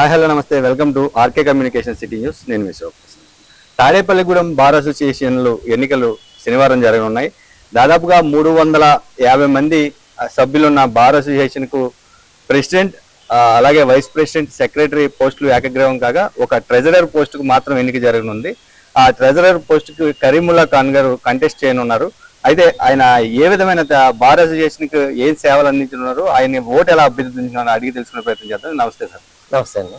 Hi hello నమస్తే. Welcome to RK communication city news నేను మీ తాడేపల్లిగూడెం బార్ అసోసియేషన్లు ఎన్నికలు శనివారం జరగనున్నాయి. దాదాపుగా మూడు వందల యాభై మంది సభ్యులున్న బార్ అసోసియేషన్కు ప్రెసిడెంట్ అలాగే వైస్ ప్రెసిడెంట్ సెక్రటరీ పోస్టులు ఏకగ్రహం కాగా ఒక ట్రెజరర్ పోస్టుకు మాత్రం ఎన్నిక జరగనుంది. ఆ ట్రెజరర్ పోస్టుకు కరీముల్లా ఖాన్ గారు కంటెస్ట్ చేయనున్నారు. అయితే ఆయన ఏ విధమైన బార్ అసోసియేషన్కి ఏం సేవలు అందించనున్నారు ఆయన ఓటు ఎలా అభ్యర్థించున్నారు అడిగి తెలుసుకునే ప్రయత్నం చేద్దాం. నమస్తే సార్. నమస్తే అండి.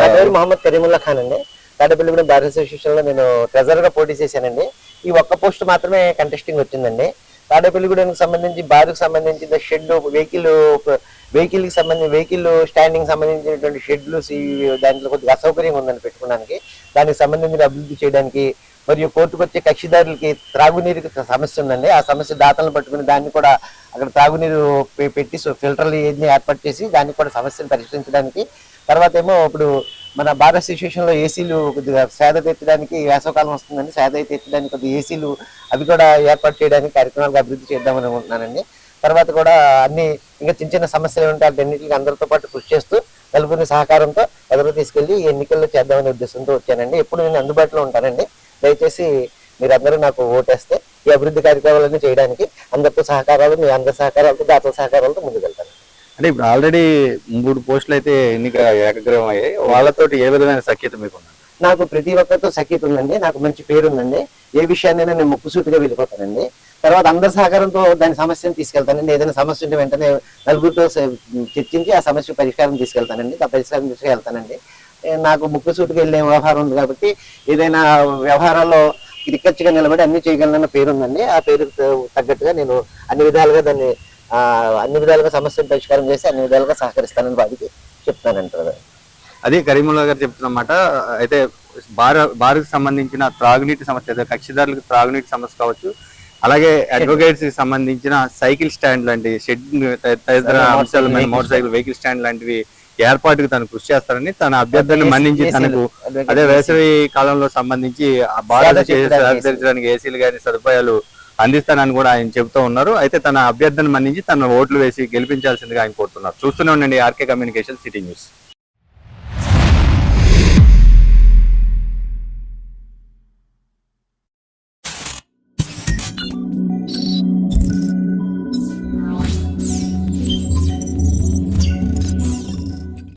నా పేరు మొహమ్మద్ కరీముల్లా ఖాన్ అండి. తాడేపల్లిగూడెం బార్ అసోసియేషన్లో నేను ట్రెజరర్గా పోటీ చేశానండి. ఈ ఒక్క పోస్ట్ మాత్రమే కంటెస్టింగ్ వచ్చిందండి. తాడేపల్లిగూడెంకి సంబంధించి బారుకు సంబంధించిన షెడ్ వెహికల్ వెహికల్కి సంబంధించి వెహికల్ స్టాండింగ్ సంబంధించినటువంటి షెడ్లు దాంట్లో కొద్దిగా అసౌకర్యంగా ఉందని పెట్టుకోవడానికి దానికి సంబంధించిన అభివృద్ధి చేయడానికి మరియు కోర్టుకు వచ్చే కక్షిదారులకి త్రాగునీరుకి సమస్య ఉందండి. ఆ సమస్య దాతలను పట్టుకుని దాన్ని కూడా అక్కడ తాగునీరు పెట్టి సో ఫిల్టర్లు ఏది ఏర్పాటు చేసి దాన్ని కూడా సమస్యను పరిష్కరించడానికి. తర్వాత ఏమో ఇప్పుడు మన భారత సిచ్యువేషన్లో ఏసీలు కొద్దిగా సేద తెచ్చడానికి వేసవకాలం వస్తుందండి సేద తెచ్చడానికి కొద్దిగా ఏసీలు అవి కూడా ఏర్పాటు చేయడానికి కార్యక్రమాలు అభివృద్ధి చేద్దామని అనుకుంటున్నానండి. తర్వాత కూడా అన్ని ఇంకా చిన్న చిన్న సమస్యలు ఉంటే అన్నింటికి అందరితో పాటు కృషి చేస్తూ నలుగురిని సహకారంతో ఎదురు తీసుకెళ్ళి ఈ ఎన్నికల్లో చేద్దామనే ఉద్దేశంతో వచ్చానండి. ఎప్పుడు నేను అందుబాటులో ఉంటానండి. దయచేసి మీరందరూ నాకు ఓటేస్తే ఈ అభివృద్ధి కార్యక్రమాలన్నీ చేయడానికి అందరితో సహకారాలు మీ అందరి సహకారాలతో దాతల సహకారాలతో ముందుకు వెళ్తాను అంటే ఇప్పుడు ఆల్రెడీ మూడు పోస్టులు అయితే ఎన్నిక ఏకగ్రీవం అయ్యాయి వాళ్ళతోటి ఏ విధమైన సఖ్యత మీకు నాకు ప్రతి ఒక్కరితో సఖ్యత ఉందండి. నాకు మంచి పేరు ఉందండి ఏ విషయాన్నైనా నేను ముక్కుసూటిగా వెళ్ళిపోతానండి. తర్వాత అందరి సహకారంతో దాని సమస్యను తీసుకెళ్తానండి. ఏదైనా సమస్య ఉంటే వెంటనే నలుగురితో చర్చించి ఆ సమస్య పరిష్కారం తీసుకెళ్తానండి. ఆ పరిష్కారం తీసుకెళ్తానండి. నాకు ముక్కుసూటిగా వెళ్ళే వ్యవహారం ఉంది కాబట్టి ఏదైనా వ్యవహారాల్లో ఇక్కచ్చిగా నిలబడి అన్ని చేయగలనన్న పేరు ఉందండి ఆ పేరు తగ్గట్టుగా నేను అన్ని విధాలుగా దాన్ని అన్ని విధాలుగా సమస్యను పరిష్కారం చేసి అన్ని విధాలుగా సహకరిస్తానని వారికి చెప్తానంటారు అదే కరీముల్లా గారు చెప్తున్నమాట అయితే బార్ బార్కు సంబంధించిన త్రాగునీటి సమస్య అదే కక్షిదారులకు త్రాగునీటి సమస్య కావచ్చు అలాగే అడ్వకేట్స్కి సంబంధించిన సైకిల్ స్టాండ్ లాంటి షెడ్ తదితర అంశాల మోటార్ సైకిల్ వెహికల్ స్టాండ్ లాంటివి ఏర్పాటుకు తను కృషి చేస్తారని తన అభ్యర్థిని ఏసీ- మన్నించి తనకు అదే. వేసవి కాలంలో సంబంధించి ఆ తీర్చడానికి తీర్చడానికి ఏసీలు గాని సదుపాయాలు అందిస్తానని కూడా ఆయన చెబుతూ ఉన్నారు. అయితే తన అభ్యర్థిని మన్నించి తన ఓట్లు వేసి గెలిపించాల్సిందిగా ఆయన కోరుతున్నారు. చూస్తూనే ఉండండి ఆర్కే కమ్యూనికేషన్ సిటీ న్యూస్.